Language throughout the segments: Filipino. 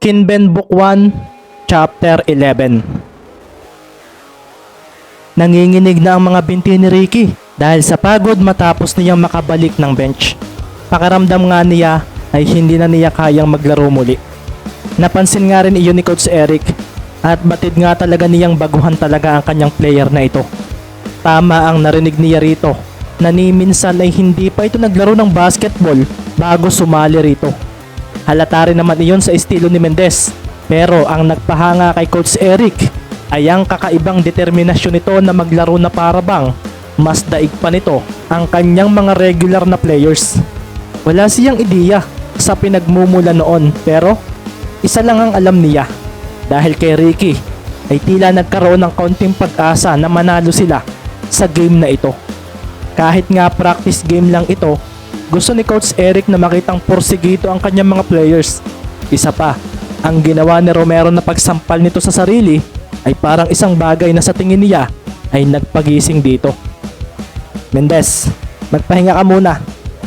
Kinben Book 1, Chapter 11 Nanginginig na ang mga binti ni Ricky dahil sa pagod matapos niyang makabalik ng bench. Pakaramdam nga niya ay hindi na niya kayang maglaro muli. Napansin nga rin iyon ni Coach Eric at batid nga talaga niyang baguhan talaga ang kanyang player na ito. Tama ang narinig niya rito na ni minsan ay hindi pa ito naglaro ng basketball bago sumali rito. Halata rin naman iyon sa estilo ni Mendez. Pero ang nagpahanga kay Coach Eric ay ang kakaibang determinasyon nito na maglaro na para bang mas daig pa nito ang kanyang mga regular na players. Wala siyang ideya sa pinagmumula noon pero isa lang ang alam niya dahil kay Ricky ay tila nagkaroon ng kaunting pag-asa na manalo sila sa game na ito. Kahit nga practice game lang ito, gusto ni Coach Eric na makitang porsigito ang kanyang mga players. Isa pa, ang ginawa ni Romero na pagsampal nito sa sarili ay parang isang bagay na sa tingin niya ay nagpagising dito. Mendez, magpahinga ka muna.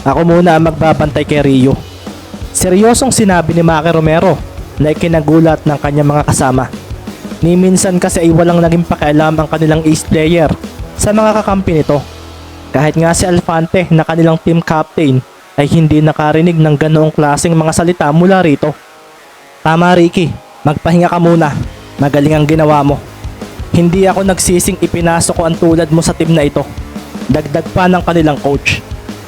Ako muna ang magbabantay kay Rio. Seryosong sinabi ni Maki Romero na ikinagulat ng kanyang mga kasama. Ni minsan kasi ay walang naging pakialam ang kanilang ace player sa mga kakampi nito. Kahit nga si Alfante na kanilang team captain ay hindi nakarinig ng ganoong klaseng mga salita mula rito. Tama Ricky, magpahinga ka muna. Magaling ang ginawa mo. Hindi ako nagsising ipinasok ko ang tulad mo sa team na ito. Dagdag pa ng kanilang coach.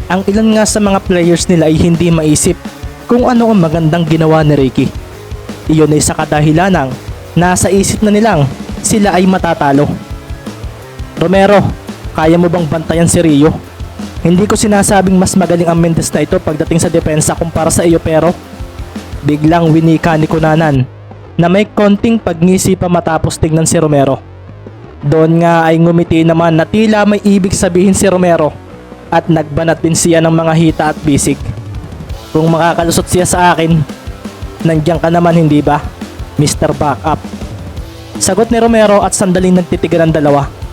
Ang ilan nga sa mga players nila ay hindi maisip kung ano ang magandang ginawa ni Ricky. Iyon ay sa kadahilanang nasa isip na nilang sila ay matatalo. Romero, kaya mo bang bantayan si Rio? Hindi ko sinasabing mas magaling ang Mendes na ito pagdating sa depensa kumpara sa iyo pero biglang winika ni Kunanan na may konting pagngisi pa matapos tingnan si Romero. Doon nga ay ngumiti naman na tila may ibig sabihin si Romero at nagbanat din siya ng mga hita at bisig. Kung makakalusot siya sa akin, nandiyan ka naman hindi ba? Mr. Backup. Sagot ni Romero at sandaling nagtitigan ang dalawa.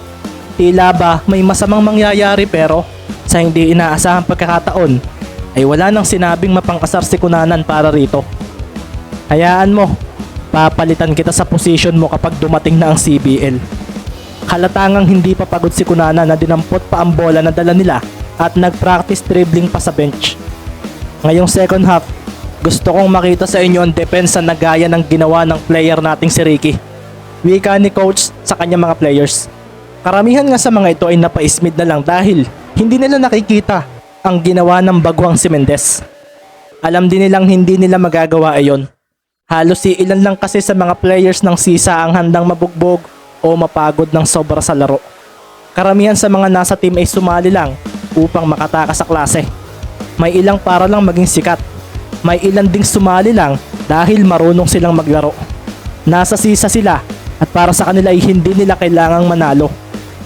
Tila ba may masamang mangyayari pero sa hindi inaasahang pagkakataon ay wala nang sinabing mapangkasar si Kunanan para rito. Hayaan mo, papalitan kita sa position mo kapag dumating na ang CBL. Halatangang hindi pa pagod si Kunanan na dinampot pa ang bola na dala nila at nag-practice dribbling pa sa bench. Ngayong second half, gusto kong makita sa inyo ang depensa na gaya ng ginawa ng player nating si Ricky. Wika ni coach sa kanyang mga players. Karamihan nga sa mga ito ay napaismid na lang dahil hindi nila nakikita ang ginawa ng bagwang si Mendez. Alam din nilang hindi nila magagawa ayon. Halos si ilan lang kasi sa mga players ng sisa ang handang mabugbog o mapagod ng sobra sa laro. Karamihan sa mga nasa team ay sumali lang upang makatakas sa klase. May ilang para lang maging sikat. May ilan ding sumali lang dahil marunong silang maglaro. Nasa sisa sila at para sa kanila ay hindi nila kailangang manalo.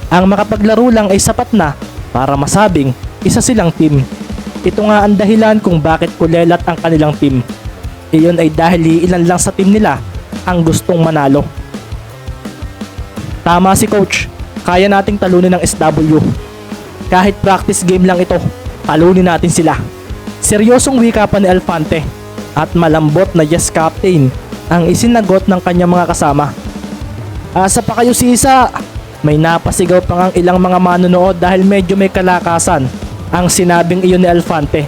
Ang makapaglaro lang ay sapat na para masabing isa silang team. Ito nga ang dahilan kung bakit kulelat ang kanilang team. Iyon ay dahil ilan lang sa team nila ang gustong manalo. Tama si coach, kaya nating talunin ng SW. Kahit practice game lang ito, talunin natin sila. Seryosong wika pa ni Alfante at malambot na yes captain ang isinagot ng kanyang mga kasama. Asa pa kayo sisa? May napasigaw pa ngang ilang mga manonood dahil medyo may kalakasan ang sinabing iyon ni Alfante.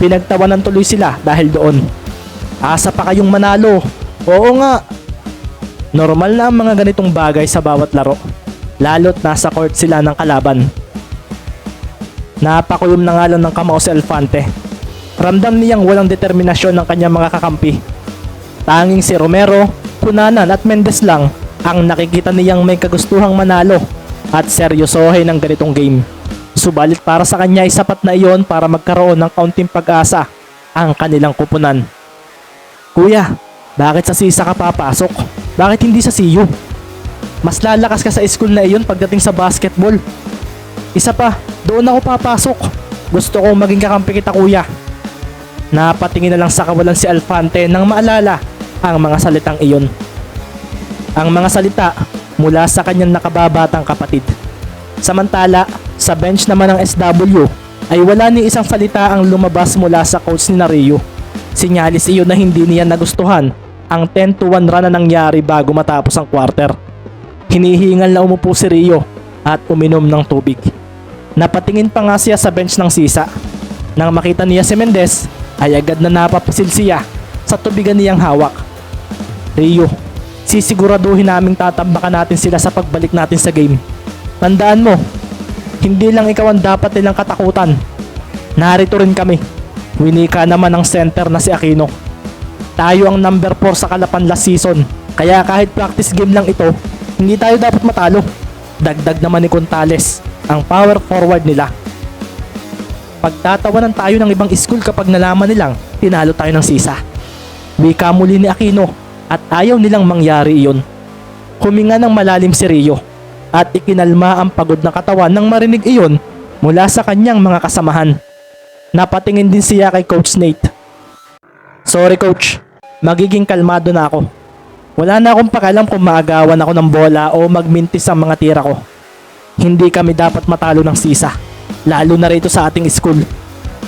Pinagtawanan tuloy sila dahil doon. Asa pa kayong manalo? Oo nga. Normal na ang mga ganitong bagay sa bawat laro. Lalo't nasa court sila ng kalaban. Napakuyom na nga lang ng kamao si Alfante. Ramdam niyang walang determinasyon ng kanyang mga kakampi. Tanging si Romero, Kunanan at Mendez lang ang nakikita niyang may kagustuhang manalo at seryosohin ng ganitong game. Subalit para sa kanya ay sapat na iyon para magkaroon ng kaunting pag-asa ang kanilang kupunan. Kuya, bakit sa sisa ka papasok? Bakit hindi sa CU? Mas lalakas ka sa school na iyon pagdating sa basketball. Isa pa, doon ako papasok. Gusto kong maging kakampi kita kuya. Napatingin na lang sa kawalan si Alfante nang maalala ang mga salitang iyon. Ang mga salita mula sa kanyang nakababatang kapatid. Samantala, sa bench naman ng SW ay wala ni isang salita ang lumabas mula sa coach ni Rio. Sinyalis iyon na hindi niya nagustuhan ang 10 to 1 run na nangyari bago matapos ang quarter. Hinihingal na umupo si Rio at uminom ng tubig. Napatingin pa nga siya sa bench ng sisa. Nang makita niya si Mendez, ay agad na napapisil siya sa tubigan niyang hawak. Rio, sisiguraduhin naming tatambakan natin sila sa pagbalik natin sa game. Tandaan mo, hindi lang ikaw ang dapat nilang katakutan. Narito rin kami. Winika naman ang center na si Aquino. Tayo ang number 4 sa Kalapan last season. Kaya kahit practice game lang ito, hindi tayo dapat matalo. Dagdag naman ni Contales, ang power forward nila. Pagtatawanan tayo ng ibang school kapag nalaman nilang tinalo tayo ng sisa. Wika muli ni Aquino at ayaw nilang mangyari iyon. Huminga ng malalim si Rio at ikinalma ang pagod na katawan nang marinig iyon mula sa kanyang mga kasamahan. Napatingin din siya kay Coach Nate. Sorry coach, magiging kalmado na ako. Wala na akong pakialam kung maagawan ako ng bola o magmintis ang mga tira ko. Hindi kami dapat matalo ng sisa, lalo na rito sa ating school.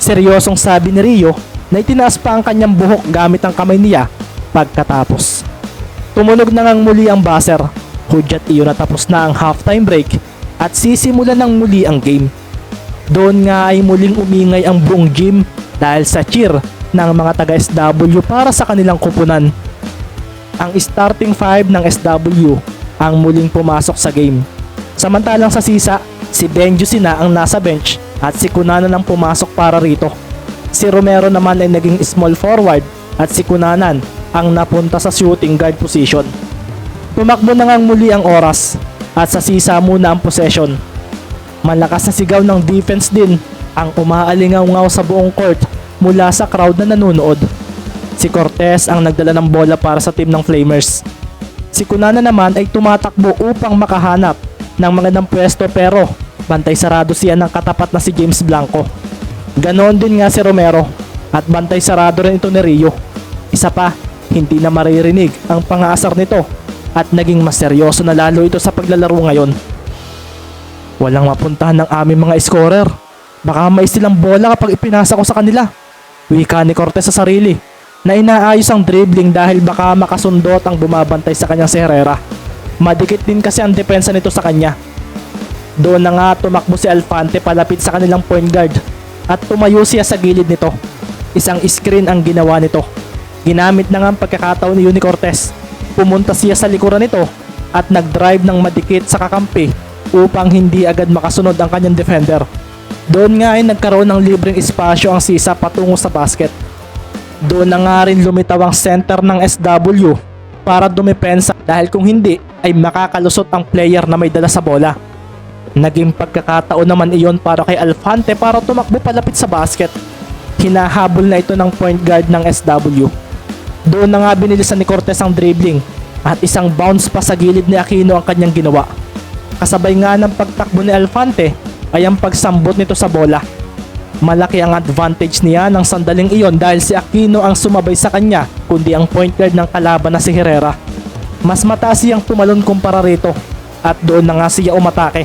Seryosong sabi ni Rio na itinaas pa ang kanyang buhok gamit ang kamay niya pagkatapos. Tumunog na ngang muli ang buzzer. Hudyat iyon na tapos na ang halftime break at sisimulan ng muli ang game. Doon nga ay muling umingay ang buong gym dahil sa cheer ng mga taga SW para sa kanilang kupunan. Ang starting five ng SW ang muling pumasok sa game. Samantalang sa sisa, si Benjo Sina ang nasa bench at si Kunanan ang pumasok para rito. Si Romero naman ay naging small forward at si Kunanan ang napunta sa shooting guard position. Tumakbo na ngang muli ang oras at sa sisa muna ang possession. Malakas na sigaw ng defense din ang umaalingaw-ngaw sa buong court mula sa crowd na nanonood. Si Cortez ang nagdala ng bola para sa team ng Flamers. Si Kunana naman ay tumatakbo upang makahanap ng mga ng pwesto pero bantay sarado siya ng katapat na si James Blanco. Ganon din nga si Romero at bantay sarado rin ito ni Rio. Isa pa, hindi na maririnig ang pangaasar nito at naging mas seryoso na lalo ito sa paglalaro ngayon. Walang mapuntahan ng aming mga scorer. Baka may silang bola kapag ipinasa ko sa kanila. Wika ni Cortez sa sarili na inaayos ang dribbling dahil baka makasundot ang bumabantay sa kanyang si Herrera. Madikit din kasi ang depensa nito sa kanya. Doon na nga tumakbo si Alfante palapit sa kanilang point guard at tumayo siya sa gilid nito. Isang screen ang ginawa nito. Ginamit na nga ang pagkakataon ni Uni Cortez. Pumunta siya sa likuran nito at nag-drive ng madikit sa kakampi upang hindi agad makasunod ang kanyang defender. Doon nga ay nagkaroon ng libreng espasyo ang sisa patungo sa basket. Doon na nga rin lumitaw ang center ng SW para dumepensa dahil kung hindi ay makakalusot ang player na may dala sa bola. Naging pagkakataon naman iyon para kay Alfante para tumakbo palapit sa basket. Hinahabol na ito ng point guard ng SW. Doon na nga binilisan ni Cortez ang dribbling at isang bounce pa sa gilid ni Aquino ang kanyang ginawa. Kasabay nga ng pagtakbo ni Alfante ay ang pagsambot nito sa bola. Malaki ang advantage niya ng sandaling iyon dahil si Aquino ang sumabay sa kanya kundi ang point guard ng kalaban na si Herrera. Mas mataas siyang tumalon kumpara rito at doon na nga siya umatake.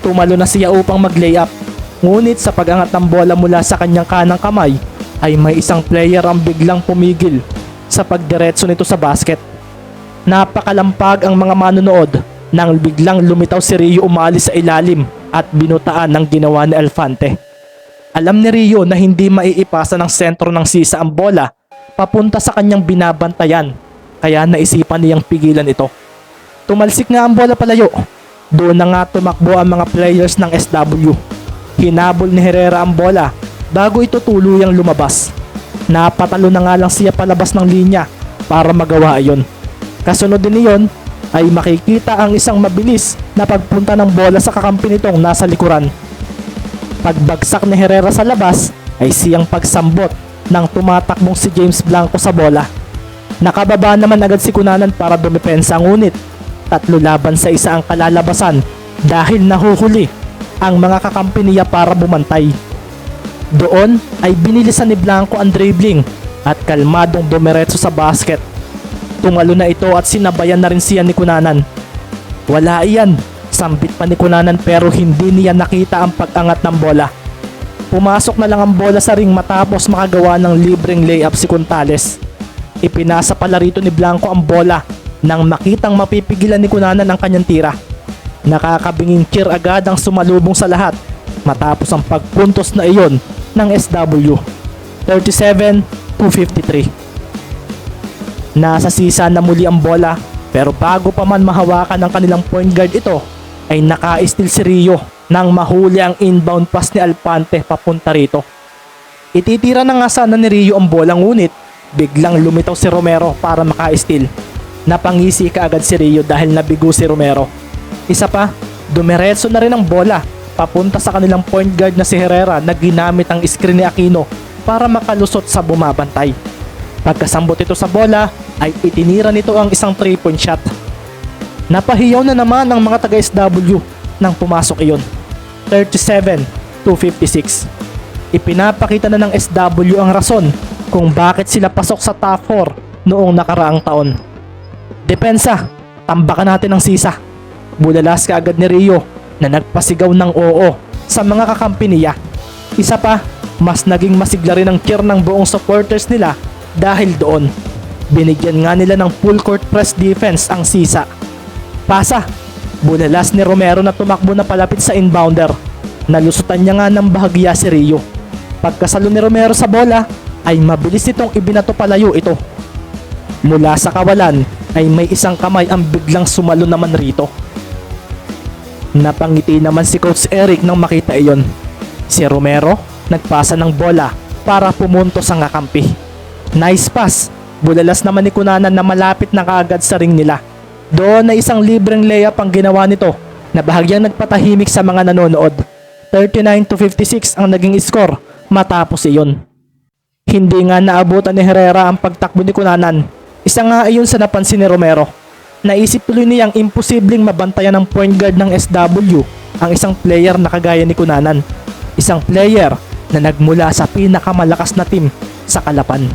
Tumalo na siya upang mag-layup. Ngunit sa pag-angat ng bola mula sa kanyang kanang kamay ay may isang player ang biglang pumigil sa pagdiretso nito sa basket. Napakalampag ang mga manonood nang biglang lumitaw si Rio umalis sa ilalim at binutaan ng ginawa ni Alfante. Alam ni Rio na hindi maiipasa ng sentro ng sisa ang bola papunta sa kanyang binabantayan kaya naisipan niyang pigilan ito. Tumalsik nga ang bola palayo. Doon na nga tumakbo ang mga players ng SW. Hinabol ni Herrera ang bola bago ito tuluyang lumabas. Napatalo na nga lang siya palabas ng linya para magawa iyon. Kasunod din niyon ay makikita ang isang mabilis na pagpunta ng bola sa kakampi nitong nasa likuran. Pagbagsak ni Herrera sa labas ay siyang pagsambot ng tumatakbong si James Blanco sa bola. Nakababa naman agad si Kunanan para dumepensa ngunit tatlo laban sa isa ang kalalabasan dahil nahuhuli ang mga kakampi niya para bumantay. Doon ay binilisan ni Blanco ang dribbling at kalmadong dumiretso sa basket. Tungalo na ito at sinabayan na rin siya ni Kunanan. Wala iyan, sambit pa ni Kunanan pero hindi niya nakita ang pag-angat ng bola. Pumasok na lang ang bola sa ring matapos makagawa ng libreng layup si Contales. Ipinasa pala rito ni Blanco ang bola nang makitang mapipigilan ni Kunanan ang kanyang tira. Nakakabinging cheer agad ang sumalubong sa lahat matapos ang pagpuntos na iyon ng SW. 37 to 53. Nasa sisa na muli ang bola pero bago pa man mahawakan ng kanilang point guard ito ay naka-steal si Rio nang mahuli ang inbound pass ni Alpante papunta rito. Ititira na nga sana ni Rio ang bola ngunit biglang lumitaw si Romero para maka-steal. Napangisi ka agad si Rio dahil nabigo si Romero. Isa pa, dumiretso na rin ang bola papunta sa kanilang point guard na si Herrera na ginamit ang screen ni Aquino para makalusot sa bumabantay. Pagkasambot ito sa bola ay itinira nito ang isang 3 point shot. Napahiyaw na naman ang mga taga SW nang pumasok iyon. 37 to 56. Ipinapakita na ng SW ang rason kung bakit sila pasok sa top 4 noong nakaraang taon. Depensa, tambakan natin ang sisa. Bulalas ka agad ni Rio na nagpasigaw ng oo sa mga kakampi niya. Isa pa, mas naging masigla rin ang cheer ng buong supporters nila dahil doon. Binigyan nga nila ng full court press defense ang sisa. Pasa, bulalas ni Romero na tumakbo na palapit sa inbounder. Nalusutan niya nga ng bahagya si Rio. Pagkasalo ni Romero sa bola, ay mabilis itong ibinato palayo ito. Mula sa kawalan ay may isang kamay ang biglang sumalo naman rito. Napangiti naman si Coach Eric nang makita iyon. Si Romero nagpasa ng bola para pumunto sa ngakampi. Nice pass. Bulalas naman ni Kunanan na malapit na kaagad sa ring nila. Doon na isang libreng layup ang ginawa nito na bahagyang nagpatahimik sa mga nanonood. 39 to 56 ang naging score matapos iyon. Hindi nga naabutan ni Herrera ang pagtakbo ni Kunanan. Isa nga iyon sa napansin ni Romero. Naisip tuloy niyang imposibleng mabantayan ng point guard ng SW ang isang player na kagaya ni Kunanan. Isang player na nagmula sa pinakamalakas na team sa Kalapan.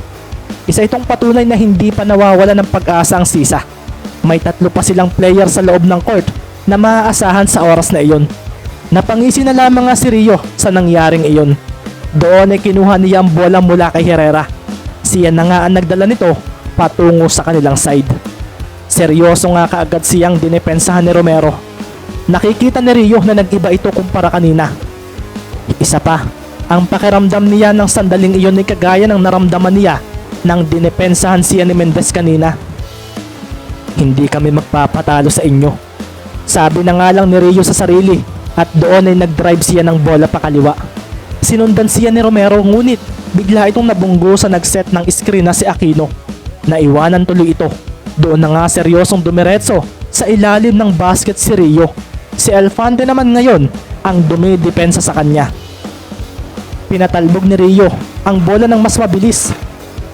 Isa itong patunay na hindi pa nawawala ng pag-asa ang sisa. May tatlo pa silang player sa loob ng court na maaasahan sa oras na iyon. Napangisi na lamang nga si Rio sa nangyaring iyon. Doon ay kinuha niya ang bola mula kay Herrera. Siya na nga ang nagdala nito patungo sa kanilang side. Seryoso nga kaagad siyang dinepensahan ni Romero. Nakikita ni Rio na nag-iba ito kumpara kanina. Isa pa, ang pakiramdam niya ng sandaling iyon ay kagaya ng naramdaman niya nang dinepensahan siya ni Mendez kanina. Hindi kami magpapatalo sa inyo. Sabi na nga lang ni Rio sa sarili at doon ay nag-drive siya ng bola pa kaliwa. Sinundan siya ni Romero ngunit bigla itong nabunggo sa nag-set ng screen na si Aquino. Naiwanan tuloy ito. Doon na nga seryosong dumiretso sa ilalim ng basket si Rio. Si Alfante naman ngayon ang dumidepensa sa kanya. Pinatalbog ni Rio ang bola ng mas mabilis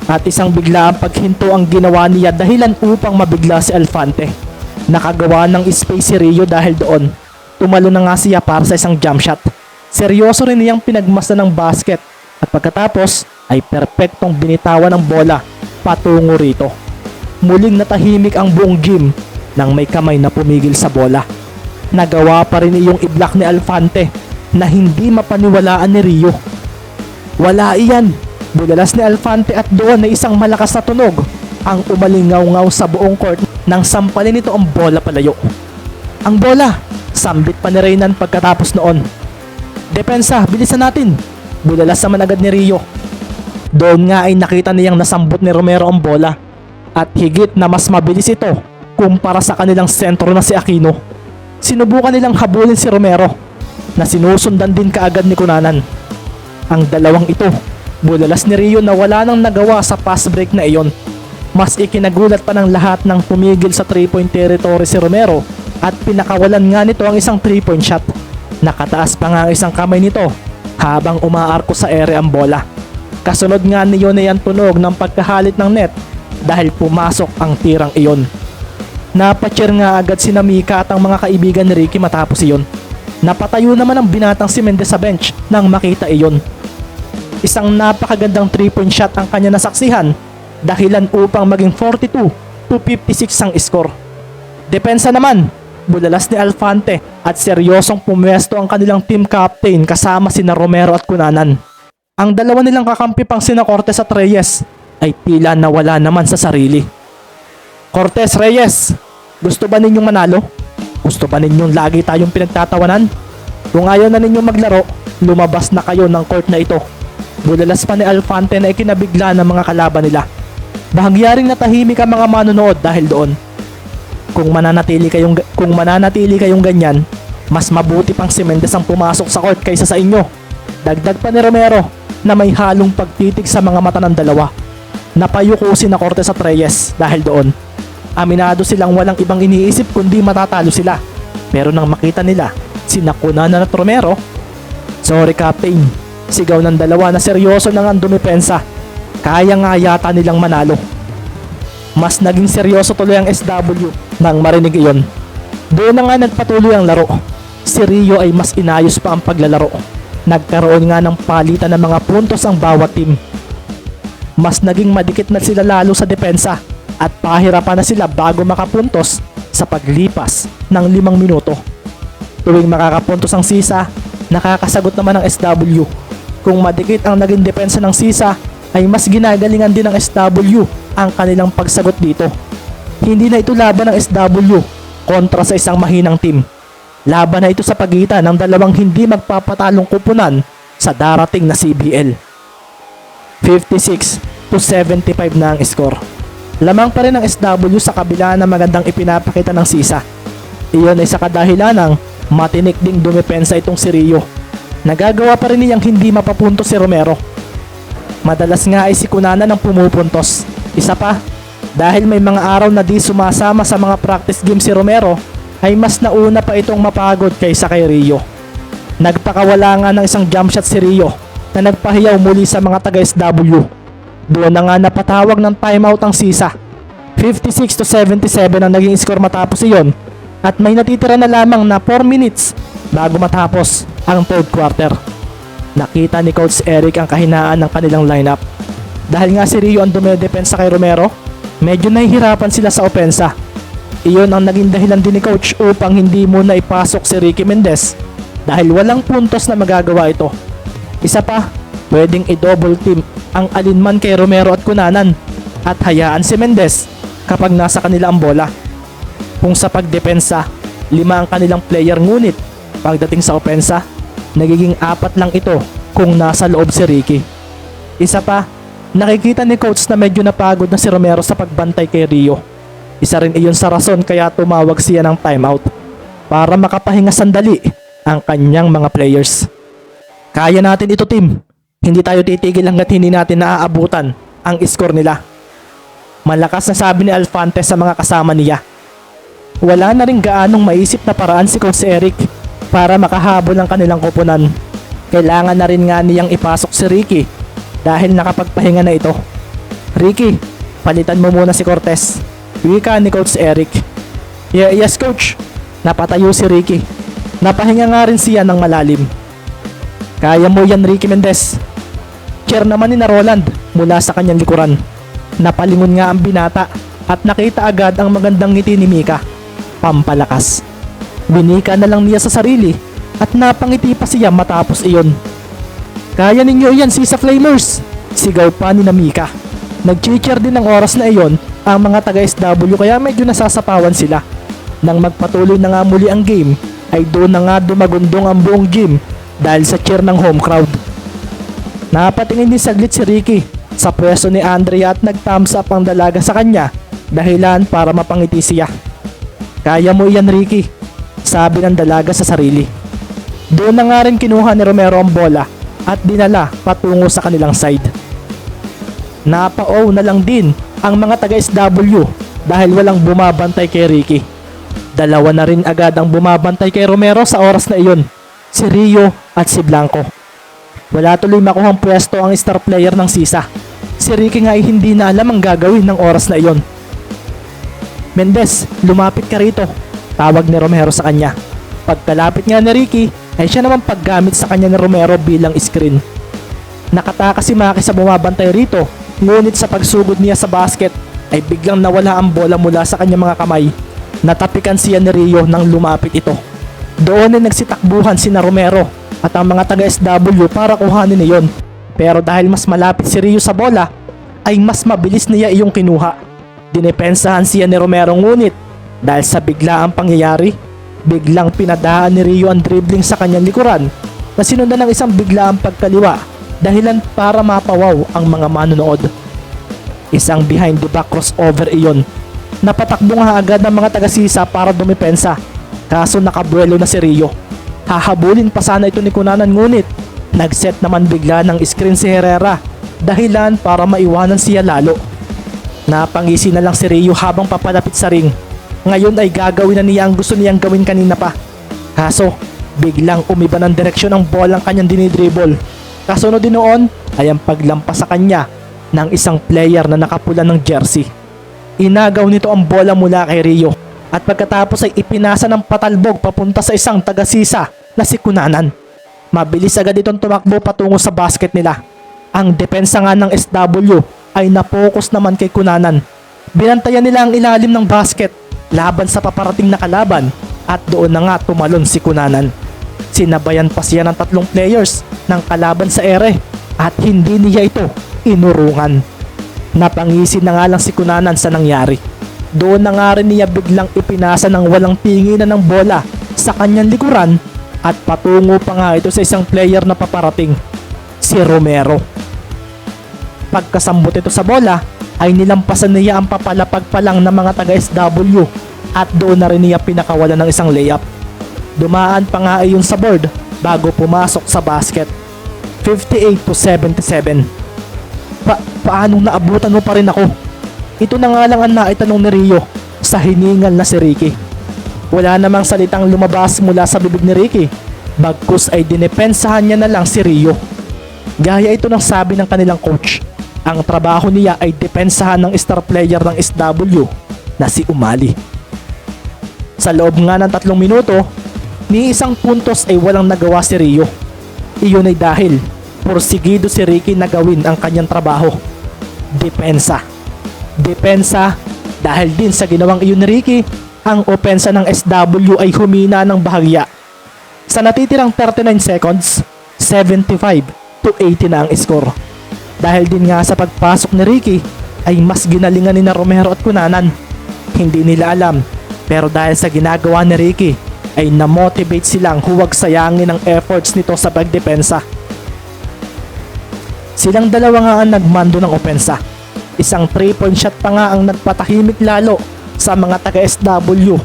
at isang bigla ang paghinto ang ginawa niya dahilan upang mabigla si Alfante. Nakagawa ng space si Rio dahil doon. Tumalo na nga siya para sa isang jump shot. Seryoso rin niyang pinagmasdan ng basket at pagkatapos ay perpektong binitawan ng bola patungo rito. Muling natahimik ang buong gym nang may kamay na pumigil sa bola. Nagawa pa rin iyong i-block ni Alfante na hindi mapaniwalaan ni Rio. Wala iyan. Bulalas ni Alfante at doon na isang malakas na tunog ang umalingaw-ngaw sa buong court nang sampalin nito ang bola palayo. Ang bola, sambit pa ni Reynan pagkatapos noon. Depensa, bilisan natin. Bulalas naman agad ni Rio. Doon nga ay nakita niyang nasambot ni Romero ang bola at higit na mas mabilis ito kumpara sa kanilang sentro na si Aquino. Sinubukan nilang habulin si Romero na sinusundan din kaagad ni Kunanan. Ang dalawang ito, bulalas ni Rio na wala nang nagawa sa pass break na iyon. Mas ikinagulat pa ng lahat ng tumigil sa 3-point territory si Romero at pinakawalan nga nito ang isang 3-point shot. Nakataas pa nga ang isang kamay nito habang umaarko sa ere ang bola. Kasunod nga niyon ay ang tunog ng pagkahalit ng net dahil pumasok ang tirang iyon. Napacheer nga agad si Namika at ang mga kaibigan ni Ricky matapos iyon. Napatayo naman ang binatang si Mendez sa bench nang makita iyon. Isang napakagandang 3-point shot ang kanya nasaksihan dahilan upang maging 42 to 56 ang score. Depensa naman, bulalas ni Alfante at seryosong pumwesto ang kanilang team captain kasama sina Romero at Kunanan. Ang dalawa nilang kakampi pang sina Cortez at Reyes ay tila nawala naman sa sarili. Cortez Reyes, gusto ba ninyong manalo? Gusto ba ninyong lagi tayong pinagtatawanan? Kung ayaw na ninyong maglaro, lumabas na kayo ng court na ito. Bulalas pa ni Alfante na ikinabigla ng mga kalaban nila. Bahagyaring natahimik ang mga manonood dahil doon. Kung mananatili kayong kung mananatili kayong ganyan, mas mabuti pang si Mendez ang pumasok sa court kaysa sa inyo. Dagdag pa ni Romero na may halong pagtitig sa mga mata ng dalawa. Napayuko si na Cortez at Reyes dahil doon. Aminado silang walang ibang iniisip kundi matatalo sila. Pero nang makita nila si Nakunanan at Romero, Sorry Captain, sigaw ng dalawa na seryoso na ang dumepensa. Kaya nga yata nilang manalo. Mas naging seryoso tuloy ang SW nang marinig iyon. Doon na nga nagpatuloy ang laro. Si Rio ay mas inayos pa ang paglalaro. Nagkaroon nga ng palitan ng mga puntos ang bawat team. Mas naging madikit na sila lalo sa depensa at pahirapan na sila bago makapuntos sa paglipas ng limang minuto. Tuwing makakapuntos ang sisa, nakakasagot naman ang SW. Kung madikit ang naging depensa ng sisa, ay mas ginagalingan din ng SW ang kanilang pagsagot dito. Hindi na ito laban ng SW kontra sa isang mahinang team. Laban na ito sa pagitan ng dalawang hindi magpapatalong kupunan sa darating na CBL. 56 to 75 na ang score. Lamang pa rin ang SW sa kabila ng magandang ipinapakita ng sisa. Iyon ay sa kadahilan ng matinik ding dumepensa itong si Rio. Nagagawa pa rin niyang hindi mapapunto si Romero. Madalas nga ay si Kunana ng pumupuntos. Isa pa, dahil may mga araw na di sumasama sa mga practice game si Romero, ay mas nauna pa itong mapagod kaysa kay Rio. Nagpakawala nga ng isang jump shot si Rio na nagpahiyaw muli sa mga taga-SW. Doon na nga napatawag ng timeout ang sisa. 56 to 77 ang naging score matapos iyon at may natitira na lamang na 4 minutes bago matapos ang third quarter. Nakita ni Coach Eric ang kahinaan ng kanilang lineup. Dahil nga si Rio ang dumedepensa kay Romero, medyo nahihirapan sila sa opensa. Iyon ang naging dahilan din ni Coach upang hindi muna ipasok si Ricky Mendez dahil walang puntos na magagawa ito. Isa pa, pwedeng i-double team ang alinman kay Romero at Kunanan at hayaan si Mendez kapag nasa kanila ang bola. Kung sa pagdepensa, lima ang kanilang player ngunit pagdating sa opensa, nagiging apat lang ito kung nasa loob si Ricky. Isa pa, nakikita ni coach na medyo napagod na si Romero sa pagbantay kay Rio. Isa rin iyon sa rason kaya tumawag siya ng timeout para makapahinga sandali ang kanyang mga players. Kaya natin ito team. Hindi tayo titigil hanggat hindi natin naaabutan ang score nila. Malakas na sabi ni Alfante sa mga kasama niya. Wala na rin gaanong maisip na paraan si Coach Eric para makahabol ang kanilang koponan. Kailangan na rin nga niyang ipasok si Ricky dahil nakapagpahinga na ito. Ricky, palitan mo muna si Cortez. Wika ni Coach Eric. Yeah, yes coach. Napatayo si Ricky. Napahinga nga rin siya ng malalim. Kaya mo yan Ricky Mendez. Chair naman ni na Roland mula sa kanyang likuran. Napalingon nga ang binata at nakita agad ang magandang ngiti ni Mika. Pampalakas. Binika na lang niya sa sarili at napangiti pa siya matapos iyon. Kaya ninyo yan Sisa Flamers! Sigaw pa ni na Mika. Nag-cheer din ng oras na iyon ang mga taga-SW kaya medyo nasasapawan sila. Nang magpatuloy na nga muli ang game ay doon na nga dumagundong ang buong gym dahil sa cheer ng home crowd. Napatingin din saglit si Ricky sa pwesto ni Andrea at nag-thumbs up ang dalaga sa kanya dahilan para mapangiti siya. Kaya mo yan Ricky, sabi ng dalaga sa sarili. Doon na nga rin kinuha ni Romero ang bola at dinala patungo sa kanilang side. Napa-O na lang din ang mga taga-SW dahil walang bumabantay kay Ricky. Dalawa na rin agad ang bumabantay kay Romero sa oras na iyon, si Rio at si Blanco. Wala tuloy makuhang pwesto ang star player ng Sisa. Si Ricky nga ay hindi na alam ang gagawin ng oras na iyon. Mendez, lumapit ka rito. Tawag ni Romero sa kanya. Pagkalapit nga ni Ricky, ay siya naman paggamit sa kanya ni Romero bilang screen. Nakataka si Maki sa bumabantay rito, ngunit sa pagsugod niya sa basket, ay biglang nawala ang bola mula sa kanyang mga kamay. Natapikan siya ni Rio nang lumapit ito. Doon ay nagsitakbuhan si na Romero at ang mga taga-SW para kuhanin iyon. Pero dahil mas malapit si Rio sa bola, ay mas mabilis niya iyong kinuha. Dinepensahan siya ni Romero ngunit dahil sa biglaang pangyayari, biglang pinadaan ni Rio ang dribbling sa kanyang likuran na sinundan ng isang biglaang pagkaliwa dahilan para mapawaw ang mga manonood. Isang behind the back crossover iyon. Napatakbo nga agad ng mga taga-sisa para dumepensa. Kaso nakabuelo na si Rio. Hahabulin pa sana ito ni Kunanan ngunit nagset naman bigla ng screen si Herrera dahilan para maiwanan siya lalo. Napangisi na lang si Rio habang papalapit sa ring. Ngayon ay gagawin na niya ang gusto niyang gawin kanina pa. Kaso, biglang umiba ng direksyon ang bolang kanyang dinidribble. Kasunod din noon ay ang paglampas sa kanya ng isang player na nakapula ng jersey. Inagaw nito ang bola mula kay Rio at pagkatapos ay ipinasa ng patalbog papunta sa isang tagasisa na si Kunanan. Mabilis agad itong tumakbo patungo sa basket nila. Ang depensa nga ng SW ay napokus naman kay Kunanan. Binantayan nila ang ilalim ng basket laban sa paparating na kalaban at doon na nga tumalon si Kunanan. Sinabayan pa siya ng tatlong players ng kalaban sa ere at hindi niya ito inurungan. Napangisi na nga lang si Kunanan sa nangyari. Doon na nga rin niya biglang ipinasa ng walang tinginan ng bola sa kanyang likuran at patungo pa nga ito sa isang player na paparating, si Romero. Pagkasambot ito sa bola, ay nilampasan niya ang papalapag pa lang ng mga taga-SW at doon na rin niya pinakawalan ng isang layup. Dumaan pa nga iyon sa board bago pumasok sa basket. 58 to 77. Pa paanong naabutan mo pa rin ako? Ito na nga lang ang naitanong ni Rio sa hiningal na si Ricky. Wala namang salitang lumabas mula sa bibig ni Ricky. Bagkus ay dinepensahan niya na lang si Rio. Gaya ito ng sabi ng kanilang coach. Ang trabaho niya ay depensahan ng star player ng SW na si Umali. Sa loob nga ng tatlong minuto, ni isang puntos ay walang nagawa si Rio. Iyon ay dahil porsigido si Ricky na gawin ang kanyang trabaho. Depensa. Depensa dahil din sa ginawang iyon ni Ricky, ang opensa ng SW ay humina ng bahagya. Sa natitirang 39 seconds, 75 to 80 na ang score. Dahil din nga sa pagpasok ni Ricky, ay mas ginalingan ni na Romero at Kunanan. Hindi nila alam, pero dahil sa ginagawa ni Ricky, ay namotivate silang huwag sayangin ang efforts nito sa pagdepensa. Silang dalawa nga ang nagmando ng opensa. Isang 3-point shot pa nga ang nagpatahimik lalo sa mga taga-SW.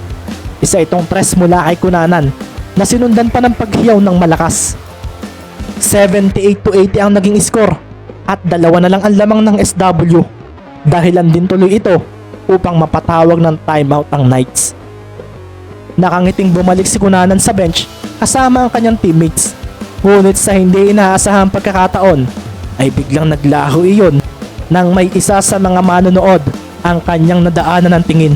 Isa itong tres mula kay Kunanan na sinundan pa ng paghiyaw ng malakas. 78 to 80 ang naging score at dalawa na lang ang lamang ng SW. Dahilan din tuloy ito upang mapatawag ng timeout ang Knights. Nakangiting bumalik si Kunanan sa bench kasama ang kanyang teammates. Ngunit sa hindi inaasahang pagkakataon ay biglang naglaho iyon nang may isa sa mga manonood ang kanyang nadaanan ng tingin.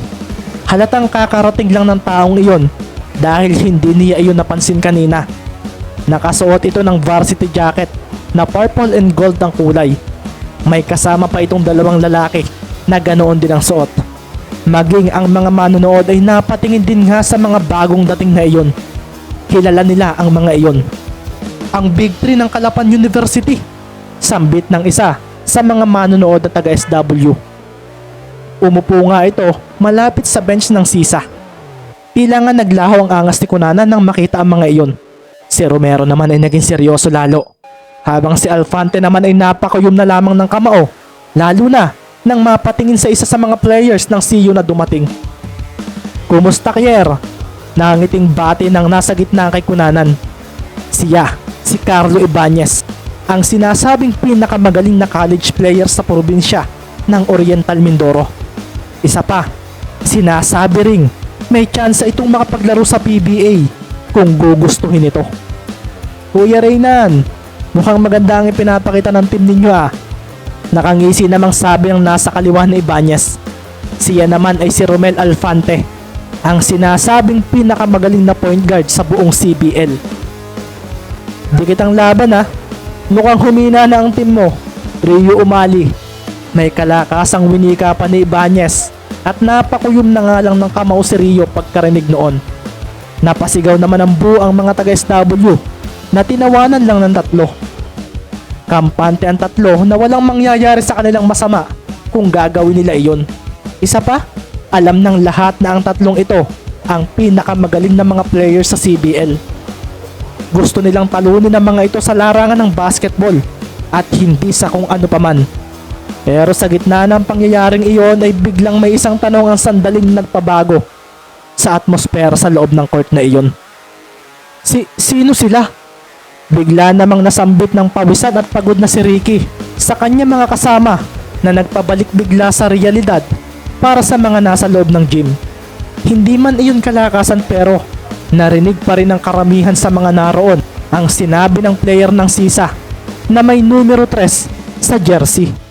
Halatang kakarating lang ng taong iyon dahil hindi niya iyon napansin kanina. Nakasuot ito ng varsity jacket na purple and gold ang kulay. May kasama pa itong dalawang lalaki na ganoon din ang suot. Maging ang mga manonood ay napatingin din nga sa mga bagong dating na iyon. Kilala nila ang mga iyon. Ang Big 3 ng Kalapan University. Sambit ng isa sa mga manonood na taga-SW. Umupo nga ito malapit sa bench ng sisa. Tila nga naglaho ang angas ni Kunanan nang makita ang mga iyon. Si Romero naman ay naging seryoso lalo. Habang si Alfante naman ay napakuyom na lamang ng kamao. Lalo na nang mapatingin sa isa sa mga players ng CU na dumating. Kumusta Kier? Nangiting bati ng nasa gitna kay Kunanan. Siya, si Carlo Ibanez, ang sinasabing pinakamagaling na college player sa probinsya ng Oriental Mindoro. Isa pa, sinasabi ring may tsansa itong makapaglaro sa PBA kung gugustuhin ito. Kuya Reynan, mukhang maganda ang ipinapakita ng team ninyo ah. Nakangisi namang sabi ng nasa kaliwa ni Ibanez. Siya naman ay si Romel Alfante, ang sinasabing pinakamagaling na point guard sa buong CBL. Di kitang laban ah. Mukhang humina na ang team mo. Rio Umali. May kalakasang winika pa ni Ibanez at napakuyom na nga lang ng kamao si Rio pagkarinig noon. Napasigaw naman ang buo ang mga taga-SW na tinawanan lang ng tatlo. Kampante ang tatlo na walang mangyayari sa kanilang masama kung gagawin nila iyon. Isa pa, alam ng lahat na ang tatlong ito ang pinakamagaling na mga players sa CBL. Gusto nilang talunin ang mga ito sa larangan ng basketball at hindi sa kung ano paman. Pero sa gitna ng pangyayaring iyon ay biglang may isang tanong ang sandaling nagpabago sa atmosfera sa loob ng court na iyon. Si sino sila? Bigla namang nasambit ng pawisan at pagod na si Ricky sa kanya mga kasama na nagpabalik bigla sa realidad para sa mga nasa loob ng gym. Hindi man iyon kalakasan pero narinig pa rin ng karamihan sa mga naroon ang sinabi ng player ng sisa na may numero 3 sa jersey.